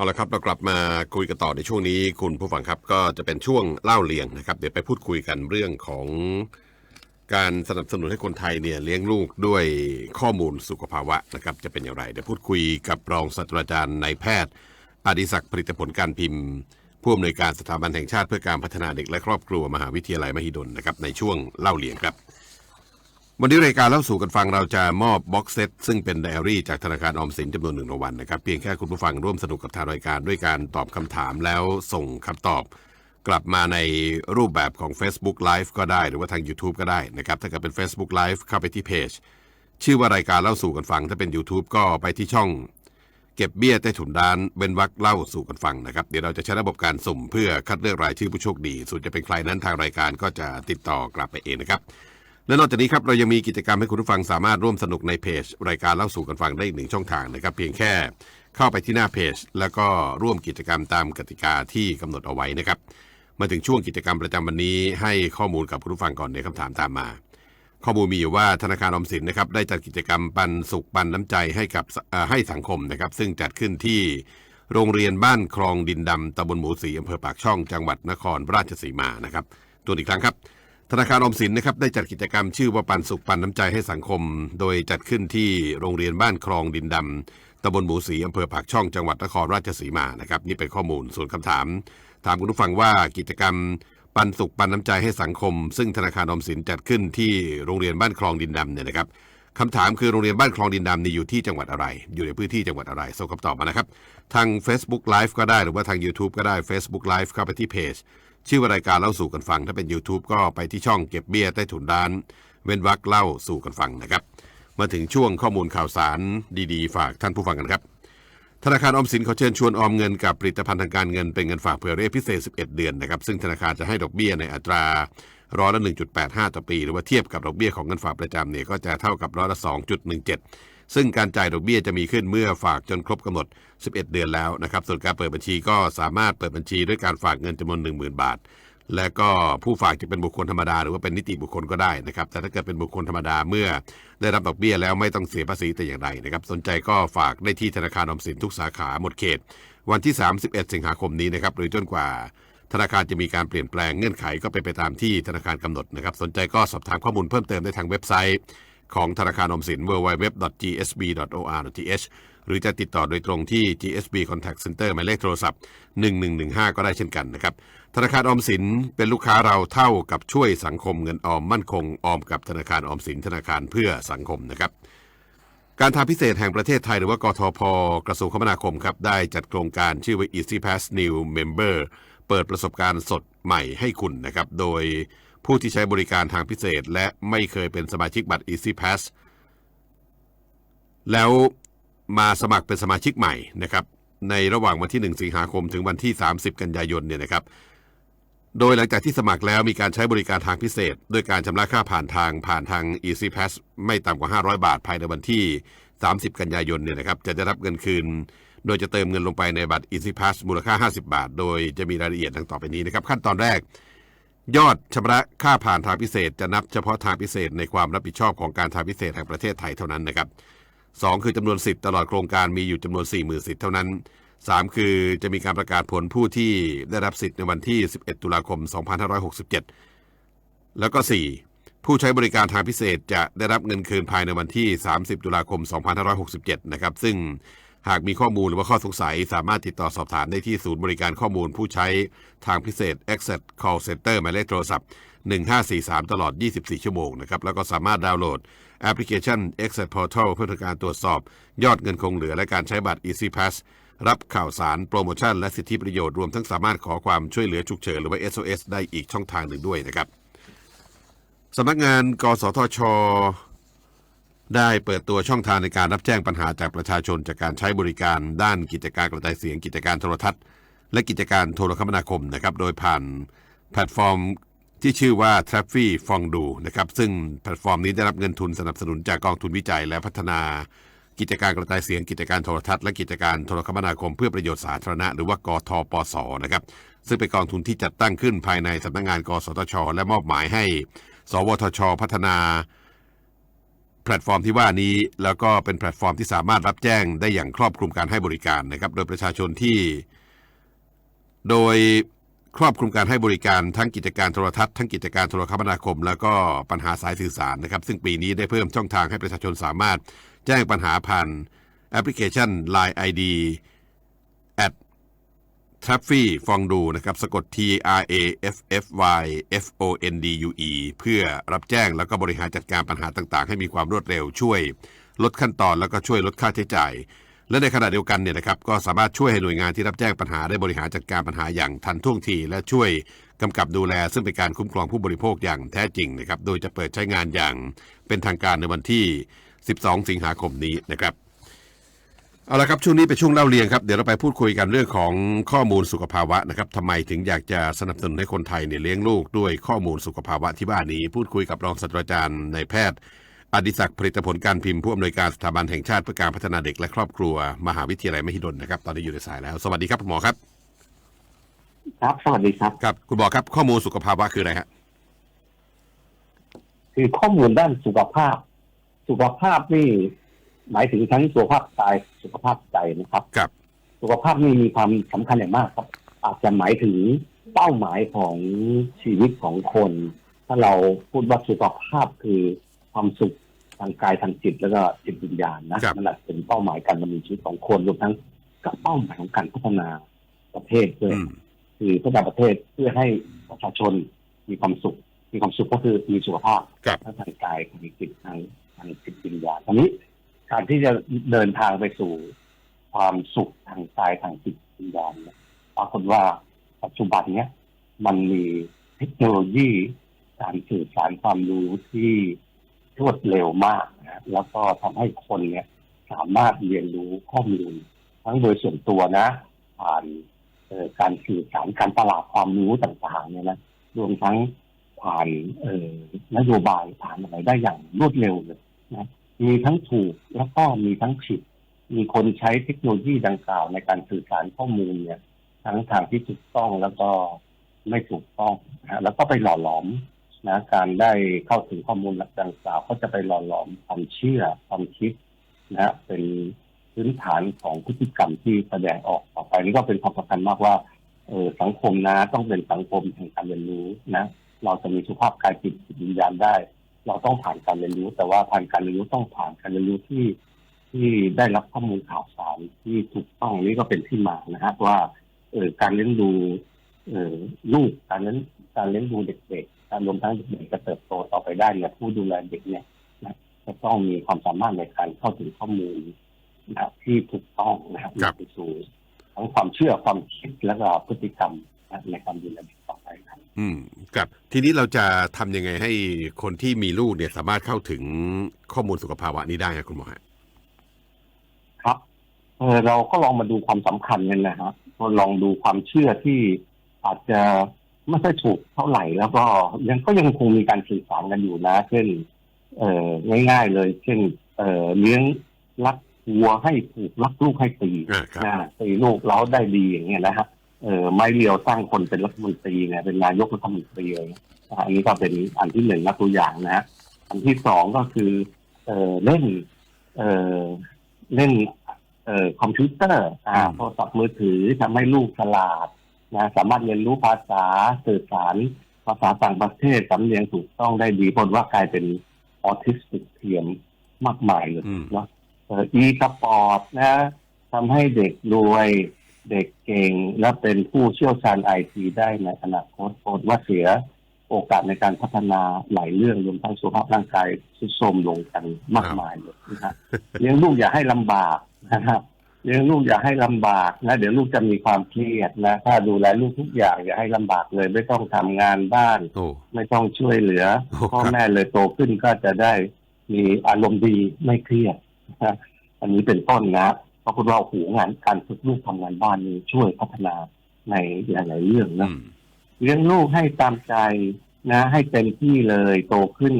เอาละครับเรากลับมาคุยกันต่อในช่วงนี้ คุณผู้ฟังครับก็จะเป็นช่วงเล่าเลียงนะครับ เดี๋ยวไปพูดคุยกันเรื่องของการสนับสนุนให้คนไทยเนี่ยเลี้ยงลูกด้วยข้อมูลสุขภาวะนะครับจะเป็นอย่างไร เดี๋ยวพูดคุยกับรองศาสตราจารย์นายแพทย์อดิศักดิ์ผลิตผลการพิมพ์ผู้อำนวยการสถาบันแห่งชาติเพื่อการพัฒนาเด็กและครอบครัวมหาวิทยาลัยมหิดลนะครับในช่วงเล่าเลียงครับ วันนี้รายการเล่าสู่กันฟังเราจะมอบบ็อกเซตซึ่งเป็นไดอารี่จากธนาคารออมสินจำนวนหนึ่งรางวัลนะครับเพียงแค่คุณผู้ฟังร่วมสนุกกับทางรายการด้วยการตอบคำถามแล้วส่งคำตอบ กลับมาในรูปแบบของ Facebook Live ก็ได้หรือว่าทาง YouTube ก็ได้นะครับถ้าเกิดเป็น Facebook Live เข้าไปที่เพจชื่อว่ารายการเล่าสู่กันฟัง ถ้าเป็น YouTube ก็ไปที่ช่อง เก็บเบี้ยใต้ถุนด้านเว้นวักเล่าสู่กันฟังนะครับเดี๋ยวเราจะใช้ระบบการสุ่มเพื่อคัดเลือกรายชื่อผู้โชคดีส่วนจะเป็นใครนั้นทางรายการก็จะติดต่อกลับไปเองนะครับ และนอกจากนี้ครับเรายังมีกิจกรรมให้คุณผู้ฟังสามารถร่วมสนุกในเพจ รายการเล่าสู่กันฟังได้อีกหนึ่งช่องทางนะครับ เพียงแค่เข้าไปที่หน้าเพจ แล้วก็ร่วมกิจกรรมตามกติกาที่กำหนดเอาไว้นะครับ มาถึงช่วงกิจกรรมประจำวันนี้ ให้ข้อมูลกับคุณผู้ฟังก่อนในคำถามตามมา ข้อมูลมีอยู่ว่าธนาคารออมสินนะครับได้จัดกิจกรรมปันสุขปันน้ำใจให้กับให้สังคมนะครับ ซึ่งจัดขึ้นที่โรงเรียนบ้านคลองดินดำตำบลหมูสีอำเภอปากช่องจังหวัดนครราชสีมานะครับตัวอีกครั้งครับ ธนาคารอมสินนะครับได้จัดกิจกรรมชื่อว่าปันสุขปันน้ำใจให้สังคม โดยจัดขึ้นที่โรงเรียนบ้านคลองดินดำตำบลหมูสีอำเภอปากช่องจังหวัดนครราชสีมานะครับนี่เป็นข้อมูลส่วนคำถาม ถามคุณผู้ฟังว่ากิจกรรมปันสุขปันน้ำใจให้สังคม ซึ่งธนาคารออมสินจัดขึ้นที่โรงเรียนบ้านคลองดินดำเนี่ยนะครับคำถามคือโรงเรียนบ้านคลองดินดำนี่อยู่ที่จังหวัดอะไร อยู่ในพื้นที่จังหวัดอะไรส่งคำตอบมานะครับ ทาง Facebook Live ก็ได้หรือว่าทาง YouTube ก็ได้ Facebook Live เข้าไปที่เพจ ชื่อรายการเล่าสู่กันฟัง ถ้าเป็น YouTube ก็ไปที่ช่องเก็บเบี้ยใต้ถุนด้าน เว้นวักเล่าสู่กันฟังนะครับ มาถึงช่วงข้อมูลข่าวสารดีๆ ฝากท่านผู้ฟังกันครับ ธนาคารออมสินเขาเชิญชวนออมเงินกับผลิตภัณฑ์ทางการเงินเป็นเงินฝากเผื่อเรียกพิเศษ 11 เดือนนะครับซึ่งธนาคารจะให้ดอกเบี้ยในอัตราร้อยละ1.85 ต่อปี หรือว่าเทียบกับดอกเบี้ยของเงินฝากประจำเนี่ยก็จะเท่ากับร้อยละ2.17 ซึ่งการจ่ายดอกเบี้ยจะมีขึ้นเมื่อฝากจนครบกำหนด 11 เดือนแล้วนะครับ ส่วนการเปิดบัญชีก็สามารถเปิดบัญชีด้วยการฝากเงินจำนวน 10,000 บาท และก็ผู้ฝากจะเป็นบุคคลธรรมดาหรือว่าเป็นนิติบุคคลก็ได้นะครับ แต่ถ้าเกิดเป็นบุคคลธรรมดาเมื่อได้รับดอกเบี้ยแล้วไม่ต้องเสียภาษีแต่อย่างใดนะครับ สนใจก็ฝากได้ที่ธนาคารออมสินทุกสาขาหมดเขต วันที่ 31 สิงหาคมนี้นะครับ หรือจนกว่าธนาคารจะมีการเปลี่ยนแปลงเงื่อนไขก็เป็นไปตามที่ธนาคารกำหนดนะครับ สนใจก็สอบถามข้อมูลเพิ่มเติมได้ทางเว็บไซต์ ของธนาคารอมสิน www.gsb.or.th หรือจะติดต่อโดยตรงที่ GSB Contact Center หมายเลขโทรศัพท์ 1115 ก็ได้เช่นกันนะครับ ธนาคารออมสินเป็นลูกค้าเราเท่ากับช่วยสังคมเงินออมมั่นคงออมกับธนาคารออมสินธนาคารเพื่อสังคมนะครับการทางพิเศษแห่งประเทศไทยหรือว่ากทพกระทรวงคมนาคมครับได้จัดโครงการชื่อว่า Easy Pass New Member เปิดประสบการณ์สดใหม่ให้คุณนะครับ โดย ผู้ที่ใช้บริการทางพิเศษ และไม่เคยเป็นสมาชิกบัตร Easy Pass แล้วมาสมัครเป็นสมาชิกใหม่นะครับ ในระหว่างวันที่ 1 สิงหาคมถึงวันที่ 30 กันยายนเนี่ยนะครับ โดยหลังจากที่สมัครแล้วมีการใช้บริการทางพิเศษ ด้วยการชำระค่าผ่านทางผ่านทาง Easy Pass ไม่ต่ำกว่า 500 บาท ภายในวันที่ 30 กันยายนเนี่ยนะครับ จะได้รับเงินคืน โดยจะเติมเงินลงไปในบัตร Easy Pass มูลค่า 50 บาท โดยจะมีรายละเอียดดังต่อไปนี้นะครับ ขั้นตอนแรก ยอดชำระค่าผ่านทางพิเศษ จะนับเฉพาะทางพิเศษในความรับผิดชอบของการทางพิเศษแห่งประเทศไทยเท่านั้นนะครับสองคือจำนวนสิทธิ์ตลอดโครงการมีอยู่จำนวน 4 0,000สิทธิ์เท่านั้น 3 คือจะมีการประกาศผลผู้ที่ได้รับสิทธิ์ในวันที่ 11 ตุลาคม 2567 แล้วก็ 4 ผู้ใช้บริการทางพิเศษจะได้รับเงินคืนภายในวันที่ 30 ตุลาคม 2567 นะครับซึ่ง หากมีข้อมูลหรือว่าข้อสงสัย สามารถติดต่อสอบถามได้ที่ศูนย์บริการข้อมูลผู้ใช้ทางพิเศษ Access Call Center หมายเลขโทรศัพท์ 1543 ตลอด 24 ชั่วโมงนะครับ แล้วก็สามารถดาวน์โหลดแอปพลิเคชัน Access Portal เพื่อทำการตรวจสอบ ยอดเงินคงเหลือและการใช้บัตร Easy Pass รับข่าวสารโปรโมชั่นและสิทธิประโยชน์รวมทั้งสามารถขอความช่วยเหลือฉุกเฉินหรือว่า SOS ได้อีกช่องทางหนึ่งด้วยนะครับสำนักงาน กสทช ได้เปิดตัวช่องทางในการรับแจ้งปัญหาจากประชาชนจากการใช้บริการด้านกิจการกระจายเสียง กิจการโทรทัศน์ และกิจการโทรคมนาคมนะครับ โดยผ่านแพลตฟอร์มที่ชื่อว่า t r a f f y f o n d u นะครับ ซึ่งแพลตฟอร์มนี้ได้รับเงินทุนสนับสนุนจากกองทุนวิจัยและพัฒนา กิจการกระจายเสียง กิจการโทรทัศน์และกิจการโทรคมนาคม เพื่อประโยชน์สาธารณะหรือว่ากทปสนะครับ ซึ่งเป็นกองทุนที่จัดตั้งขึ้นภายในสำนักงาน กสทช และมอบหมายให้ สวทช พัฒนา แพลตฟอร์มที่ว่านี้ แล้วก็เป็นแพลตฟอร์มที่สามารถรับแจ้งได้อย่างครอบคลุมการให้บริการนะครับ โดยประชาชนที่ โดยครอบคลุมการให้บริการทั้งกิจการโทรทัศน์ทั้งกิจการโทรคมนาคม แล้วก็ปัญหาสายสื่อสารนะครับ ซึ่งปีนี้ได้เพิ่มช่องทางให้ประชาชนสามารถแจ้งปัญหาผ่านแอปพลิเคชัน Line ID at t r a f f y ฟองดูนะครับสะกด T R A F F Y F O N D U E เพื่อรับแจ้งแล้วก็บริหารจัดการปัญหาต่างๆ ให้มีความรวดเร็วช่วย ลดขั้นตอนแล้วก็ช่วยลดค่าใช้จ่าย และในขณะเดียวกันเนี่ยนะครับก็สามารถช่วยให้หน่วยงานที่รับแจ้งปัญหาได้บริหารจัดการปัญหาอย่างทันท่วงที และช่วยกำกับดูแล ซึ่งเป็นการคุ้มครองผู้บริโภคอย่างแท้จริงนะครับโดยจะเปิดใช้งานอย่างเป็นทางการในวันที่ 12 สิงหาคมนี้นะครับ เอาละครับช่วงนี้เป็นช่วงเล่าเรียงครับเดี๋ยวเราไปพูดคุยกันเรื่องของข้อมูลสุขภาวะนะครับทำไมถึงอยากจะสนับสนุนให้คนไทยเนี่ยเลี้ยงลูกด้วยข้อมูลสุขภาวะที่บ้านนี้ พูดคุยกับรองศาสตราจารย์นายแพทย์ อดิศักดิ์ผลิตผลการพิมพ์ผู้อำนวยการสถาบันแห่งชาติเพื่อการพัฒนาเด็กและครอบครัว มหาวิทยาลัยมหิดลนะครับตอนนี้อยู่ในสายแล้ว สวัสดีครับคุณหมอครับ ครับสวัสดีครับครับคุณหมอครับ ข้อมูลสุขภาวะคืออะไรฮะคือข้อมูลด้านสุขภาพ สุขภาพนี่ หมายถึงทั้งสุขภาพกายสุขภาพใจนะครับครับ สุขภาพนี่มีความสำคัญอย่างมากครับ อาจจะหมายถึงเป้าหมายของชีวิตของคน ถ้าเราพูดว่าสุขภาพคือความสุขทางกายทางจิตแล้วก็จิตวิญญาณนะครับมันอาจจะเป็นเป้าหมายการดำเนินชีวิตของคนรวมทั้งกับเป้าหมายของการพัฒนาประเทศด้วยอืมคือพัฒนาประเทศเพื่อให้ประชาชนมีความสุข มีความสุขก็คือมีสุขภาพครับทั้งทางกายทางจิตทางทางจิตวิญญาณตอนนี้ การที่จะเดินทางไปสู่ความสุขทางกายทางจิตวิญญาณเนี่ยปรากฏว่าปัจจุบันเนี้ยมันมีเทคโนโลยีการสื่อสารความรู้ที่รวดเร็วมากนะแล้วก็ทำให้คนเนี่ย สามารถเรียนรู้ข้อมูลทั้งโดยส่วนตัวนะผ่านการสื่อสารการตลาดความรู้ต่างๆเนี่ยนะรวมทั้งผ่านนโยบายผ่านอะไรได้อย่างรวดเร็วเลยนะ มีทั้งถูกแล้วก็มีทั้งผิด มีคนใช้เทคโนโลยีดังกล่าวในการสื่อสารข้อมูลเนี่ย ทั้งทางที่ถูกต้องแล้วก็ไม่ถูกต้องนะแล้วก็ไปหล่อหลอมนะการได้เข้าถึงข้อมูลดังกล่าว ก็จะไปหล่อหลอมความเชื่อความคิดนะฮะเป็นพื้นฐานของพฤติกรรมที่แสดงออกต่อไปนี่ก็เป็นความสำคัญมากว่าเออสังคมนะต้องเป็นสังคมแห่งการเรียนรู้นะ เราจะมีสุขภาพกายจิตวิญญาณได้ เราต้องผ่านการเรียนรู้ แต่ว่าผ่านการเรียนรู้ต้องผ่านการเรียนรู้ที่ที่ได้รับข้อมูลข่าวสารที่ถูกต้องนี่ก็เป็นที่มานะฮะว่าเออการเลี้ยงดูเออลูกการเลี้ยงการเลี้ยงดูเด็กๆการรวมทั้งเด็กๆจะเติบโตต่อไปได้เนี่ยผู้ดูแลเด็กเนี่ยนะจะต้องมีความสามารถในการเข้าถึงข้อมูลนะที่ถูกต้องนะครับครับนำไปสู่ทั้งความเชื่อความคิดและก็พฤติกรรมนะ ในการดูแลเด็กต่อไปครับ อืมครับทีนี้เราจะทำยังไงให้คนที่มีลูกเนี่ยสามารถเข้าถึงข้อมูลสุขภาวะนี้ได้ครับคุณหมอฮะครับเออเราก็ลองมาดูความสำคัญกันนะฮะก็ลองดูความเชื่อที่อาจจะไม่ค่อยถูกเท่าไหร่แล้วก็ยังก็ยังคงมีการสื่อสารกันอยู่นะ เช่น เออง่าย ๆ เลย เช่น เออเลี้ยงรักวัวให้ผูกรักลูกให้ตีอ่าครับ นะตีลูกเราได้ดีอย่างเงี้ยนะฮะ เออไม้เรียวสร้างคนเป็นรัฐมนตรีเนี่ยเป็นนายกรัฐมนตรีเลยอ่าอันนี้ก็เป็นอันที่หนึ่งนะตัวอย่างนะฮะอันที่สองก็คือ เออเล่นเออเล่นเอ่อคอมพิวเตอร์อ่าอืมโทรศัพท์มือถือทำให้ลูกฉลาดนะสามารถเรียนรู้ภาษาสื่อสาร ภาษาต่างประเทศสำเนียงถูกต้องได้ดีผลว่ากลายเป็นออทิสติกเทียมมากมายเลยอืมเนาะเอ่อีสปอร์ตนะทำให้เด็กรวย เด็กเก่งและเป็นผู้เชี่ยวชาญไอทีได้ในอนาคตผลว่าเสียโอกาสในการพัฒนาหลายเรื่องรวมทั้งสุขภาพร่างกายทรุดโทรมลงกันมากมายเลยนะฮะเลี้ยงลูกอย่าให้ลำบากนะครับเลี้ยงลูกอย่าให้ลำบากนะเดี๋ยวลูกจะมีความเครียดนะถ้าดูแลลูกทุกอย่างอย่าให้ลำบากเลย ไม่ต้องทำงานบ้านโอ้ไม่ต้องช่วยเหลือโอ้พ่อครับแม่เลยโตขึ้นก็จะได้มีอารมณ์ดีไม่เครียดนะอันนี้เป็นต้นนะเพ ราะคุณว่าโอ้โหงานการฝึกลูกทำงานบ้านนี้ช่วยพัฒนาในหลายๆเรื่องอืนะมเลี้ยงลูกให้ตามใจนะ ให้เต็มที่เลยโตขึ้น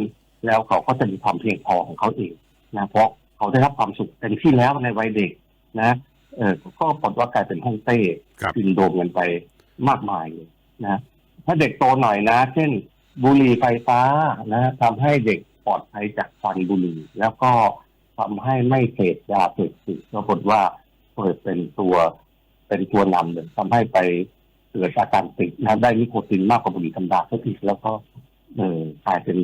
แล้วเขาก็จะมีความเพียงพอของเขาเองนะเพราะเขาได้รับความสุขเต็มที่แล้วในวัยเด็กนะ เออก็ปลดว่ากลายเป็นห้องเต้ครับซินโดรมกันไปมากมายเลยนะถ้าเด็กโตหน่อยนะ เช่น บุหรี่ไฟฟ้านะทำให้เด็กโตลอดภัยจากควันบุหรี่แล้วก็ ทำให้ไม่เสพยาเสพติดปรากฏว่าเปิดเป็นตัวเป็นตัวนำเลยทำให้ไปเกิดอาการติดนะได้นิโคตินมากกว่าบุหรี่ธรรมดาเพิ่มอีกแล้วก็เออกลายเป็น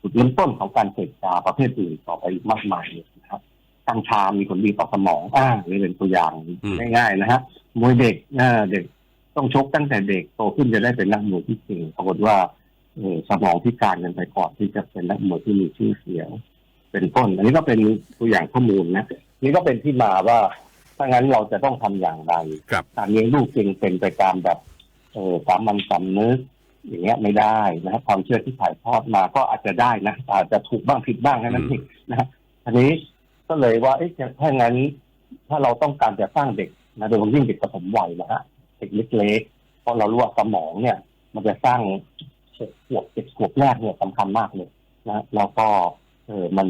จุดเริ่มต้นของการเสพยาประเภทอื่นต่อไปอีกมากมายเลยนะครับกัญชามีผลดีต่อสมองอ่านี่เป็นตัวอย่างอืมง่ายๆนะฮะมวยเด็กเออเด็กต้องชกตั้งแต่เด็กโตขึ้นจะได้เป็นนักมวยที่เก่งปรากฏว่าเออสมองพิการกันไปก่อนที่จะเป็นนักมวยที่มีชื่อเสียง เป็นต้น อันนี้ก็เป็นตัวอย่างข้อมูลนะนี่ก็เป็นที่มาว่าถ้างั้นเราจะต้องทำอย่างไรครับการเลี้ยงลูกจึงเป็นไปตามแบบเออสามัญสำนึกอย่างเงี้ยไม่ได้นะครับความเชื่อที่ถ่ายทอดมาก็อาจจะได้นะอาจจะถูกบ้างผิดบ้างแค่นั้นเองนะฮะอันนี้ก็เลยว่าเอ๊ะถ้างั้น ถ้าเราต้องการจะสร้างเด็กนะโดยเฉพาะยิ่งเด็กปฐมวัยนะฮะเด็กเล็กๆเพราะเรารู้ว่าสมองเนี่ย มันจะสร้างหกขวบเจ็ดขวบแรกเนี่ยสำคัญมากเลยนะแล้วก็ เออมัน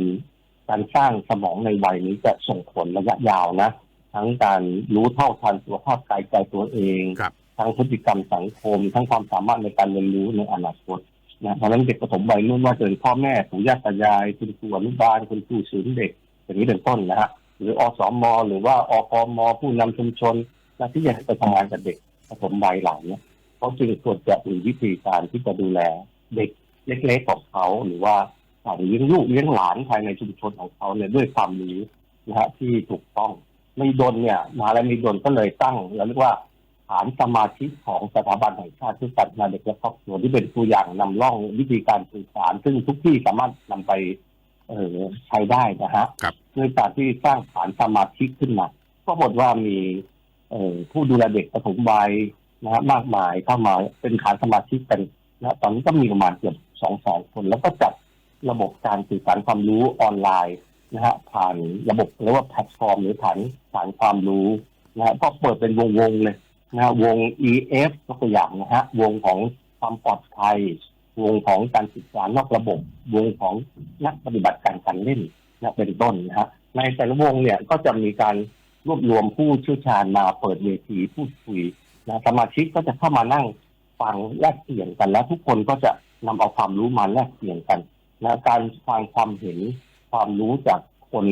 การสร้างสมองในวัยนี้จะส่งผลระยะยาวนะ ทั้งการรู้เท่าทันสุขภาพกายใจตัวเองครับทั้งพฤติกรรมสังคม ทั้งความสามารถในการเรียนรู้ในอนาคตนะเพราะฉะนั้นเด็กปฐมวัยรุ่นว่าจะเป็นพ่อแม่ปู่ย่าตายายคุณครูอนุบาลคุณครูศูนย์เด็กอย่างนี้เป็นต้นนะฮะหรืออสมหรือว่าอกมผู้นำชุมชนนะที่จะไปทำงานกับเด็กปฐมวัยเหล่านี้เขาจึงควรจะมีวิธีการที่จะดูแลเด็กเล็กๆของเขาหรือว่า การเลี้ยงลูกเลี้ยงหลานภายในชุมชนของเขาเนี่ยด้วยความรู้นะฮะที่ถูกต้องไม่ดนเนี่ยมหาลัยมีดนก็เลยตั้งเราเรียกว่าฐานสมาชิกของสถาบันแห่งชาติเพื่อพัฒนาเด็กและครอบครัวที่เป็นตัวอย่างนำร่องวิธีการสื่อสาร ซึ่งทุกที่สามารถนำไปเออใช้ได้นะฮะครับด้วยการที่สร้างฐานสมาชิกขึ้นมาก็บอกฏว่ามีเออผู้ดูแลเด็กปฐมวัยนะฮะมากมายเข้ามาเป็นฐานสมาชิกกันนะตอนนี้ก็มีประมาณเกือบสองแสนคน แล้วก็จัด ระบบการสื่อสารความรู้ออนไลน์นะฮะผ่านระบบเรียกว่าแพลตฟอร์ม หรือฐานฐานความรู้นะฮะก็เปิดเป็นวงๆเลยนะฮะวง EF ยกตัวอย่างนะฮะวงของความปลอดภัยวงของการศึกษานอกระบบ วงของนักปฏิบัติการการเล่นนะเป็นต้นนะฮะในแต่ละวงเนี่ยก็จะมีการรวบรวมผู้เชี่ยวชาญมาเปิดเวทีพูดคุยนะสมาชิกก็จะเข้ามานั่งฟังแลกเปลี่ยนกันแล้วทุกคนก็จะนำเอาความรู้มาแลกเปลี่ยนกัน นะการฟังความเห็นความรู้จากคน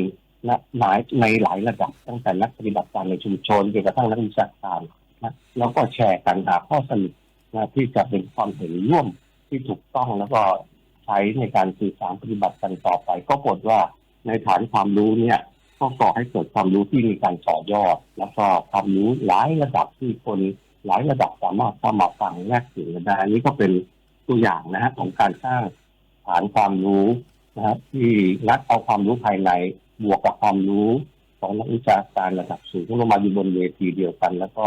นะหลายในหลายระดับตั้งแต่นักปฏิบัติการในชุมชนจนกระทั่งนักวิชาการนะแล้วก็แชร์กันหาข้อสรุปนะที่จะเป็นความเห็นร่วมที่ถูกต้องแล้วก็ใช้ในการสื่อสารปฏิบัติกันต่อไป ก็ปรากว่าในฐานความรู้เนี่ยก็ก่อให้เกิดความรู้ที่มีการต่อยอด แล้วก็ความรู้หลายระดับที่คนหลายระดับสามารถเข้ามาฟังแลกเปลี่ยนกันได้อันนี้ก็เป็นตัวอย่างนะฮะของการสร้าง ฐานความรู้นะฮะที่รัดเอาความรู้ภายในบวกกับความรู้ของนักวิชาการระดับสูงลงมาอยู่บนเวทีเดียวกัน แล้วก็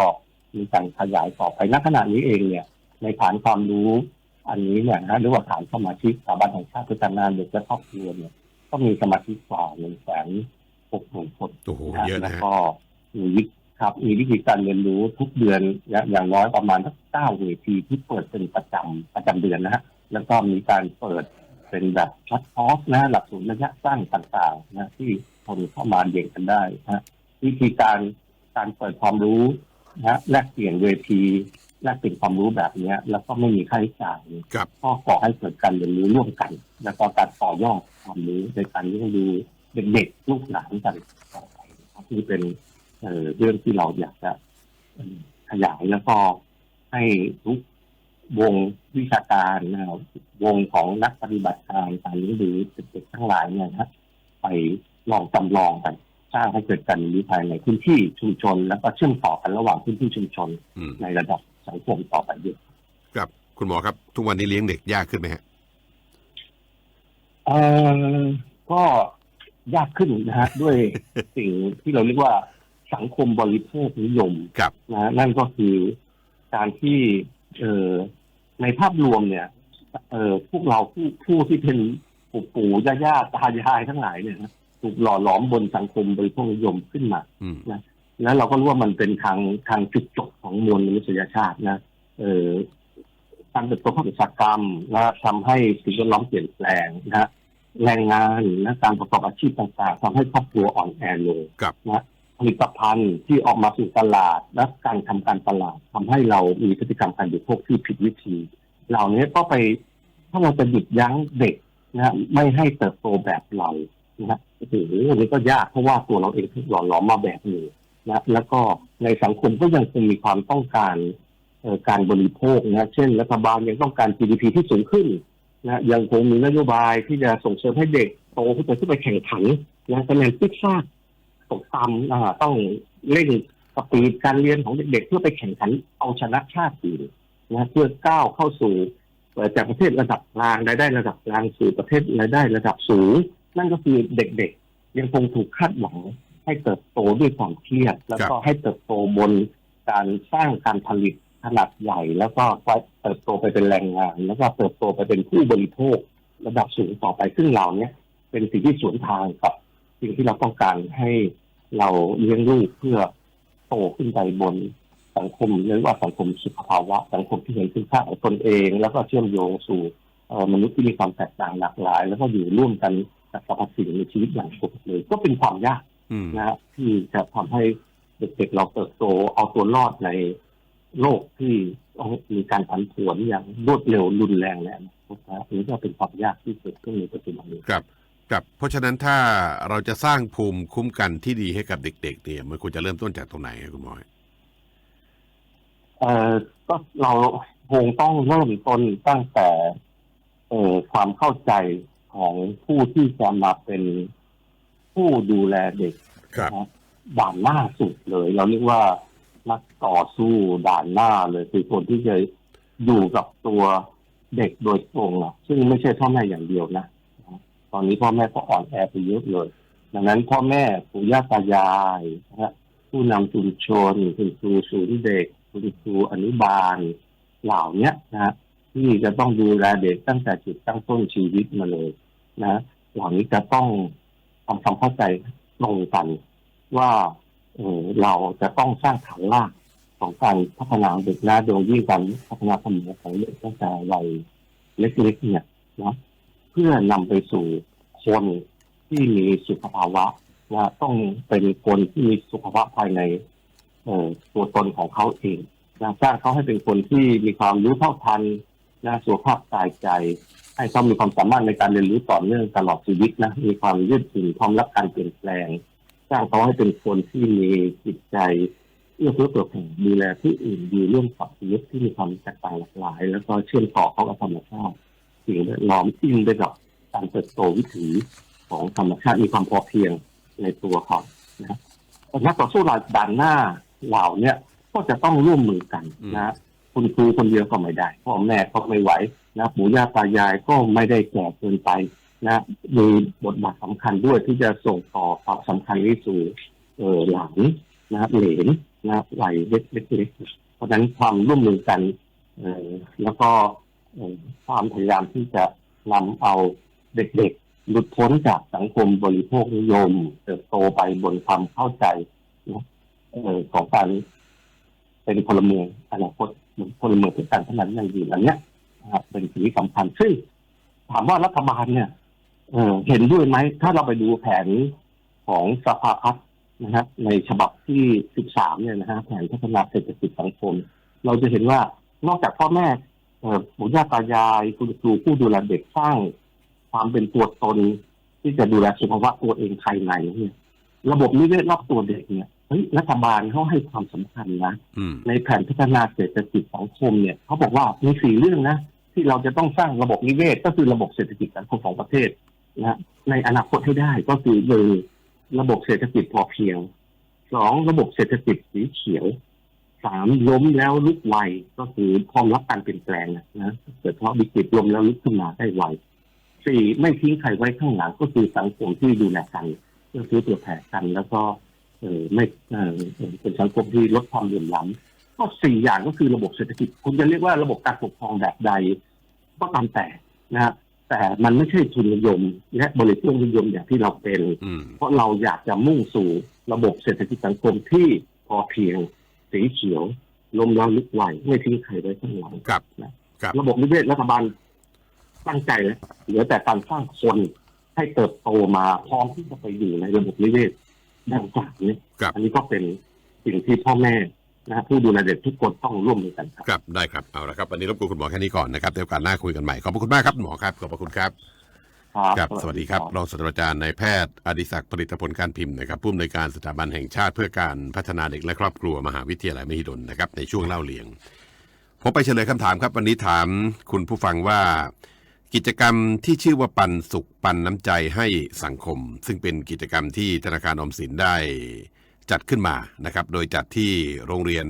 มีการขยายต่อไปณขณะนี้เองเนี่ย ในฐานความรู้อันนี้เนี่ยนะหรือว่าฐานสมาชิกสถาบันแห่งชาติพัฒนาเด็กและครอบครัวเนี่ย ก็มีสมาชิกกว่าหนึ่งแสนหกหมื่นคนโอ้โหนะฮะเยอะแล้นะวฮะก็มีวิครับมีวิธีการเรียนรู้ทุกเดือนอย่างอย่างน้อยประมาณสักเก้าเวทีที่เปิดเป็นประจำประจำเดือนนะฮะแล้วก็มีการเปิด เป็นแบบช็อตคอร์สนะหลักสูตรระยะสั้นต่างๆนะที่คนเข้ามาเรียนกันได้นะวิธีการการเปิดความรู้นะแลกเปลี่ยนเวทีแลกเปลี่ยนความรู้แบบเนี้ยแล้วก็ไม่มีค่าใช้จ่ายครับก็ก่อให้เกิดการเรียนรู้ร่วมกัน แล้วก็การต่อยอดความรู้ในการเลี้ยงดูเด็กๆลูกหลานกันต่อไปนะครับนี่เป็นเอ่อเรื่องที่เราอยากจะเอ่อขยายแล้วก็ให้ทุก วงวิชาการนะครับวงของนักปฏิบัติการการเลี้ยงดูเด็กๆทั้งหลายเนี่ยนะไปลองจำลองกันสร้างให้เกิดการเรียนรู้ภายในพื้นที่ชุมชน แล้วก็เชื่อมต่อกันระหว่างพื้นที่ชุมชนอืมในระดับสังคมต่อไปด้วยครับ คุณหมอครับ ทุกวันนี้เลี้ยงเด็กยากขึ้นไหมฮะเอ่อก็ยากขึ้นนะฮะด้วยสิ่งที่เราเรียกว่าสังคมบริโภคนิยมครับนะฮะนั่นก็คือการที่เอ่อ ในภาพรวมเนี่ย เอ่อพวกเราผู้ผู้ที่เป็นปู่ปู่ย่าย่าตายายทั้งหลายเนี่ยนะถูกหล่อหลอมบนสังคมบริโภคนิยมขึ้นมาอืมแล้วเราก็รู้ว่ามันเป็นทางทางจุดจบของมวลมนุษยชาตินะ เอ่อการเติบโตของอุตสาหกรรมนะทำให้สิ่งแวดล้อมเปลี่ยนแปลงนะฮะแรงงานนะการประกอบอาชีพต่างๆทำให้ครอบครัวอ่อนแอลงครับนะ ผลิตภัณฑ์ที่ออกมาสู่ตลาด และการทำการตลาดทำให้เรามีพฤติกรรมการบริโภคที่ผิดวิธี เหล่านี้ก็ไปถ้าเราจะหยุดยั้งเด็กนะไม่ให้เติบโตแบบเรานะฮะโอ้โหอันนี้ก็ยากเพราะว่าตัวเราเองถูกหล่อหลอมมาแบบนึ่งนะแล้วก็ในสังคมก็ยังคงมีความต้องการการบริโภคนะเช่นรัฐบาลยังต้องการ GDP ที่สูงขึ้นนะยังคงมีนโยบายที่จะส่งเสริมให้เด็กโตขึ้นไปขึ้นไปแข่งขันนะคะแนนพิซซ่า ตกต่ำอ่าต้องเร่งสปีดการเรียนของเด็กๆ เพื่อไปแข่งขันเอาชนะชาติอื่นนะเพื่อก้าวเข้าสู่เอ่อจากประเทศระดับกลางรายได้ระดับกลางสู่ประเทศรายได้ระดับสูง นั่นก็คือเด็กๆ ยังคงถูกคาดหวังให้เติบโตด้วยความเครียด แล้วก็ให้เติบโตบนการสร้างการผลิตขนาดใหญ่ แล้วก็เติบโตไปเป็นแรงงาน แล้วก็เติบโตไปเป็นผู้บริโภคระดับสูงต่อไปซึ่งเราเนี่ยเป็นสิ่งที่สวนทางกับ สิ่งที่เราต้องการให้เราเลี้ยงลูกเพื่อโตขึ้นไปบนสังคมเรียกว่าสังคมสุขภาวะ สังคมที่เห็นคุณค่าของตนเอง แล้วก็เชื่อมโยงสู่เอ่อมนุษย์ที่มีความแตกต่างหลากหลาย แล้วก็อยู่ร่วมกันกับสรรพสิ่งในชีวิตอย่างปกติเลย ก็เป็นความยากอืมนะฮะที่จะทำให้เด็กๆเราเติบโตเอาตัวรอดในโลกที่ต้องมีการผันผวนอย่างรวดเร็วรุนแรงแล้วนะครับอันนี้ก็เป็นความยากที่เกิดขึ้นในปัจจุบันนี้ครับ ครับเพราะฉะนั้นถ้าเราจะสร้างภูมิคุ้มกันที่ดีให้กับเด็ก ๆ เนี่ยมันควรจะเริ่มต้นจากตรงไหนครับคุณหมอเอ่อก็เราคงต้องเริ่มต้นตั้งแต่เอ่อความเข้าใจของผู้ที่จะมาเป็นผู้ดูแลเด็กครับนะด่านหน้าสุดเลย เราเรียกว่านักต่อสู้ด่านหน้าเลยคือคนที่จะอยู่กับตัวเด็กโดยตรงอะซึ่งไม่ใช่พ่อแม่อย่างเดียวนะ ตอนนี้พ่อแม่ก็อ่อนแอไปเยอะเลย ดังนั้นพ่อแม่ปู่ย่าตายายนะฮะผู้นำชุมชนคุณครูศูนย์เด็กคุณครูอนุบาลเหล่านี้นะฮะที่จะต้องดูแลเด็กตั้งแต่จุดตั้งต้นชีวิตมาเลยนะเหล่านี้จะต้องทำความเข้าใจตรงกันว่าเออเราจะต้องสร้างฐานรากของการพัฒนาเด็กนะโดยยิ่งการพัฒนาสมองของเด็กตั้งแต่วัยเล็กๆเนี่ยนะ เพื่อนำไปสู่คนที่มีสุขภาวะนะต้องเป็นคนที่มีสุขภาพภายในเออตัวตนของเขาเองนะสร้างเขาให้เป็นคนที่มีความรู้เท่าทันนะสุขภาพกายใจ ให้เขามีความสามารถในการเรียนรู้ต่อเนื่องตลอดชีวิตนะมีความยืดหยุ่นพร้อมรับการเปลี่ยนแปลง สร้างเขาให้เป็นคนที่มีจิตใจเอื้อเฟื้อเผื่อแผ่ดูแลที่อื่นดีร่วมกับชีวิตที่มีความแตกต่างหลากหลาย แล้วก็เชื่อมต่อเขากับธรรมชาติ สิ่งแวดล้อมอินไปกับการเติบโตวิถีของธรรมชาติมีความพอเพียงในตัวเขานะนักต่อสู้รายด่านหน้าเหล่าเนี้ยก็จะต้องร่วมมือกันนะคุณครูคนเดียวก็ไม่ได้พ่อแม่ก็ไม่ไหวนะปู่ย่าตายายก็ไม่ได้แก่เกินไปนะมีบทบาทสำคัญด้วยที่จะส่งต่อความสำคัญนี้สู่เออหลานนะเหลนนะวัยเล็กๆเพราะฉะนั้นความร่วมมือกัน เออแล้วก็เอ่อ ความพยายามที่จะนำเอาเด็กๆ หลุดพ้นจากสังคมบริโภคนิยม เติบโตไปบนความเข้าใจของการเป็นพลเมืองอนาคตเหมือนพลเมืองที่การพนันยังยืนอันเนี้ยนะครับเป็นสิ่งที่สำคัญซึ่งถามว่ารัฐบาลเนี่ยเเห็นด้วยไหม ถ้าเราไปดูแผนของสภาพัฒน์นะครับในฉบับที่ 13 เนี่ยนะฮะแผนพัฒนาเศรษฐกิจสังคม เราจะเห็นว่านอกจากพ่อแม่ ปู่ย่าตายายคุณครูผู้ดูแลเด็กสร้างความเป็นตัวตน ที่จะดูแลสุขภาพตัวเองภายในเนี่ยระบบนิเวศรอบตัวเด็กเนี่ยเฮ้ยรัฐบาลเขาให้ความสำคัญนะอืมในแผนพัฒนาเศรษฐกิจสังคมเนี่ยเขาบอกว่ามีสี่เรื่องนะที่เราจะต้องสร้างระบบนิเวศก็คือระบบเศรษฐกิจสังคมของประเทศนะในอนาคตให้ได้ก็คือหนึ่งระบบเศรษฐกิจพอเพียงสองระบบเศรษฐกิจสีเขียว สามล้มแล้วลุกไวก็คือพร้อมรับการเปลี่ยนแปลงนะนะเกิดเพราะวิกฤตล้มแล้วลุกขึ้นมาได้ไวสี่ไม่ทิ้งใครไว้ข้างหลังก็คือสังคมที่ดูแลกันเพื่อซื้อตัวแผ่กันแล้วก็เออไม่เออเออเป็นสังคมที่ลดความเหลื่อมล้ำก็สี่อย่างก็คือระบบเศรษฐกิจคุณจะเรียกว่าระบบการปกครองแบบใด ก็ตามแต่นะฮะแต่มันไม่ใช่ทุนนิยม และบริโภคนิยมอย่างที่เราเป็นอืมเพราะเราอยากจะมุ่งสู่ระบบเศรษฐกิจสังคมที่พอเพียง สีเขียวลมแล้วลึกไวไม่ทิ้งใครไว้ข้างหลังครับนะครับระบบนิเวศรัฐบาลตั้งใจแล้วเหลือแต่การสร้างคนให้เติบโตมาพร้อมที่จะไปอยู่ในระบบนิเวศดังกล่าวนี้ครับอันนี้ก็เป็นสิ่งที่พ่อแม่นะผู้ดูแลเด็กทุกคนต้องร่วมมือกันครับ ครับ ได้ครับ เอาละครับ วันนี้รบกวนคุณหมอแค่นี้ก่อนนะครับเดี๋ยวโอการหน้าคุยกันใหม่ ขอบพระคุณมากครับหมอครับ ขอบพระคุณครับ ครับครับสวัสดีครับรองศาสตราจารย์นายแพทย์อดิศักดิ์ผลิตผลการพิมพ์นะครับผู้อำนวยการสถาบันแห่งชาติเพื่อการพัฒนาเด็กและครอบครัวมหาวิทยาลัยมหิดลนะครับในช่วงเล่าเลียงผมไปเฉลยคำถามครับ วันนี้ถามคุณผู้ฟังว่า กิจกรรมที่ชื่อว่าปันสุขปันน้ำใจให้สังคม ซึ่งเป็นกิจกรรมที่ธนาคารออมสินได้จัดขึ้นมานะครับ โดยจัดที่โรงเรียน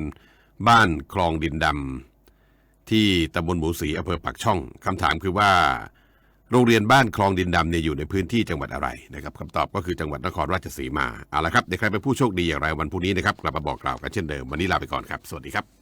บ้านคลองดินดำที่ตำบลหมูสีอำเภอปากช่องคำถามคือว่า โรงเรียนบ้านคลองดินดำเนี่ยอยู่ในพื้นที่จังหวัดอะไรนะครับคำตอบก็คือจังหวัดนครราชสีมาเอาละครับเดี๋ยวใครเป็นผู้โชคดีอย่างไรวันพรุ่งนี้นะครับกลับมาบอกกล่าวกันเช่นเดิมวันนี้ลาไปก่อนครับ สวัสดีครับ